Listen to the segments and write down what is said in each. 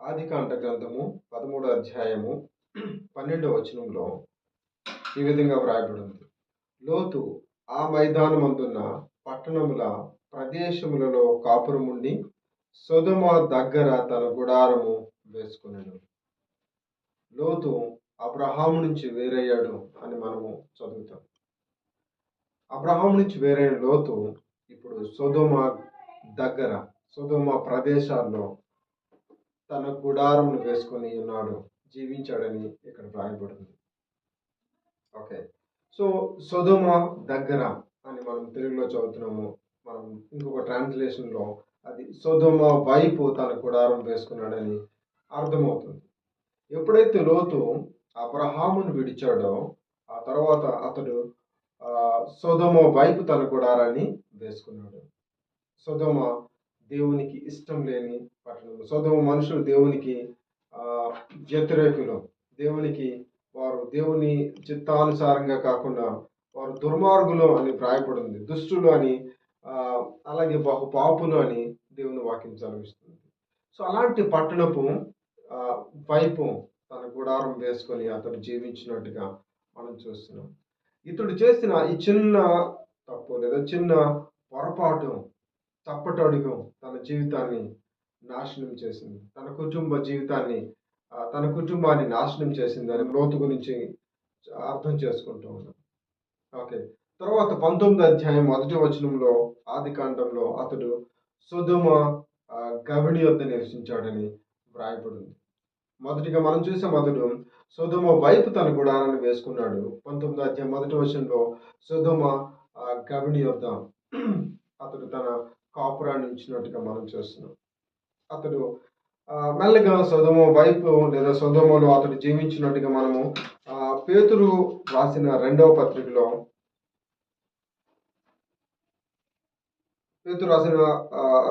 ఆదికాండ గ్రంథము పదమూడు అధ్యాయము పన్నెండవ వచనంలో ఈ విధంగా వ్రాయబడింది. లోతు ఆ మైదానమందున్న పట్టణముల ప్రదేశములలో కాపురముండి సుధమ దగ్గర తన గుడారము వేసుకున్నాడు లోతు అబ్రహాము నుంచి వేరయ్యాడు అని మనము చదువుతాం. అబ్రహాం నుంచి వేరైన లోతు ఇప్పుడు సుధమ దగ్గర సుధమ ప్రదేశాల్లో తన గుడారమును వేసుకొని ఉన్నాడు. జీవించాడని ఇక్కడ వ్రాయబడుతుంది. ఓకే. సో సొదమ దగ్గర అని మనం తెలుగులో చదువుతున్నాము. మనం ఇంకొక ట్రాన్స్లేషన్లో అది సొదమ వైపు తన గుడారం వేసుకున్నాడని అర్థమవుతుంది. ఎప్పుడైతే లోతు అబ్రహామును విడిచాడో ఆ తర్వాత అతడు ఆ, వైపు తన గుడారాన్ని వేసుకున్నాడు. సొదొమ దేవునికి ఇష్టం లేని పట్టణం సొదొమ మనుషులు దేవునికి వ్యతిరేకులు. దేవునికి వారు దేవుని చిత్తానుసారంగా కాకుండా వారు దుర్మార్గులు అని వ్రాయబడింది. దుష్టులు అని అలాగే బహు పాపులు అని దేవుని వాక్యం చదివిస్తుంది సో అలాంటి పట్టణపు వైపు తన గుడారం వేసుకొని అతడు జీవించినట్టుగా మనం చూస్తున్నాం. ఇతడు చేసిన ఈ చిన్న తప్పు లేదా చిన్న పొరపాటు తప్పటడుగు తన జీవితాన్ని నాశనం చేసింది. తన కుటుంబ జీవితాన్ని తన కుటుంబాన్ని నాశనం చేసింది అని లోతు గురించి అర్థం చేసుకుంటూ ఉన్నాం. ఓకే. తర్వాత పంతొమ్మిది అధ్యాయం మొదటి వచనంలో ఆది కాండంలో అతడు సుధుమ గవిణి వద్ద నివసించాడని వ్రాయబడింది. మొదటిగా మనం చూసే మొదడు సుధుమ వైపు తన గుడారాన్ని వేసుకున్నాడు. పంతొమ్మిది అధ్యాయం మొదటి వచనంలో సుధుమ గవిణి వద్ద అతడు తన కాపురాన్ని ఇచ్చినట్టుగా మనం చూస్తున్నాం. అతడు మెల్లగా సొదమ వైపు లేదా సొదమలో అతడు జీవించినట్టుగా మనము పేతురు రాసిన రెండవ పత్రికలో పేతురు రాసిన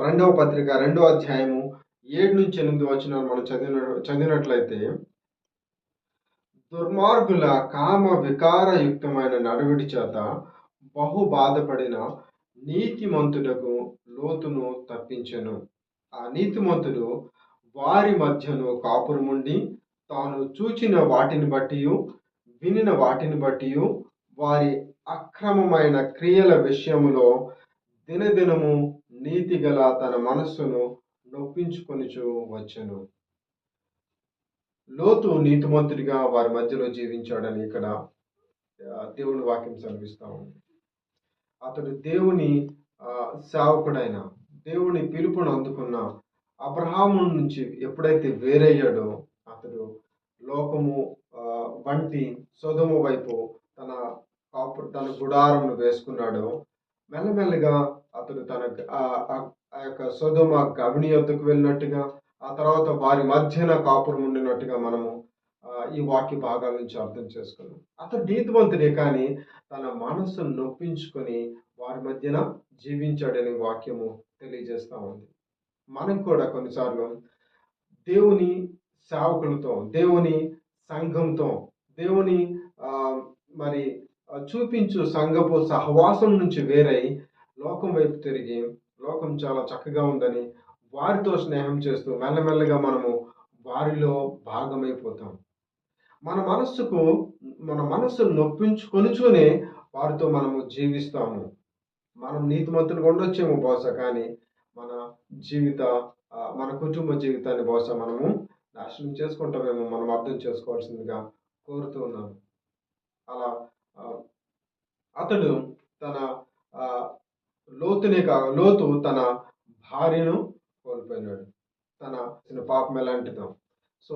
రెండవ పత్రిక రెండవ అధ్యాయము ఏడు నుంచి ఎనిమిది వచ్చిన మనం చదివిన చదివినట్లయితే దుర్మార్గుల కామ వికారయుక్తమైన నడవడి చేత బహు బాధపడిన నీతిమంతుడకు లోతును తప్పించెను. ఆ నీతిమంతుడు వారి మధ్యను కాపురముండి తాను చూచిన వాటిని బట్టి వినిన వాటిని బట్టి వారి అక్రమమైన క్రియల విషయములో దినదినము నీతి గల తన మనస్సును నొప్పించుకొనిచు వచ్చెను. లోతు నీతిమంతుడిగా వారి మధ్యలో జీవించాడని ఇక్కడ దేవుని వాక్యం చదివిస్తా ఉంది. అతడు దేవుని సేవకుడైన దేవుని పిలుపును అందుకున్న అబ్రహాము నుంచి ఎప్పుడైతే వేరయ్యాడో అతడు లోకము వంటి సొదము వైపు తన కాపు తన గుడారమును వేసుకున్నాడో మెల్లమెల్లగా అతడు తన ఆ- ఆ యొక్క సొదమ గవిని వద్దకు వెళ్ళినట్టుగా ఆ తర్వాత వారి మధ్యన కాపురం ఉండినట్టుగా మనము ఈ వాక్య భాగాల నుంచి అర్థం చేసుకున్నాం అతను నీతివంతుడే కానీ తన మనస్సును నొప్పించుకొని వారి మధ్యన జీవించాడని వాక్యము తెలియజేస్తూ ఉంది. మనకు కూడా కొన్నిసార్లు దేవుని సేవకులతో దేవుని సంఘంతో దేవుని మరి చూపించు సంఘపు సహవాసం నుంచి వేరై లోకం వైపు తిరిగి లోకం చాలా చక్కగా ఉందని వారితో స్నేహం చేస్తూ మెల్లమెల్లగా మనము వారిలో భాగమైపోతాం. మన మనస్సుకు మన మనస్సును నొప్పించుకొనుచునే వారితో మనము జీవిస్తాము. మనం నీతిమంతులుగా ఉండొచ్చేమో బహుశా కానీ మన జీవిత మన కుటుంబ జీవితాన్ని బహుశా మనము నాశనం చేసుకుంటామేమో మనం అర్థం చేసుకోవాల్సిందిగా కోరుతూ ఉన్నాను. అలా అతడు తన లోతునే కా లోతు తన భార్యను కోల్పోయినాడు. తన పాపం ఎలాంటిదో. సో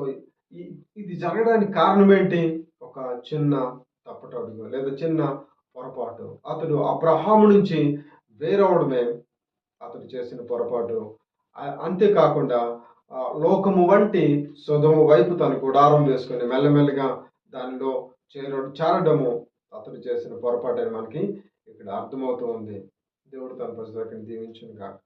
ఇది జరగడానికి కారణం ఏంటి? ఒక చిన్న తప్పటడుగు లేదా చిన్న పొరపాటు. అతడు అబ్రహాము నుంచి వేరవడమే అతడు చేసిన పొరపాటు. అంతేకాకుండా లోకము వంటి సుధము వైపు తన గుడారం వేసుకొని మెల్లమెల్లగా దానిలో చేర చేరడము అతడు చేసిన పొరపాటు అని మనకి ఇక్కడ అర్థమవుతూ ఉంది. దేవుడు తన ప్రజలకి దీవించును కాక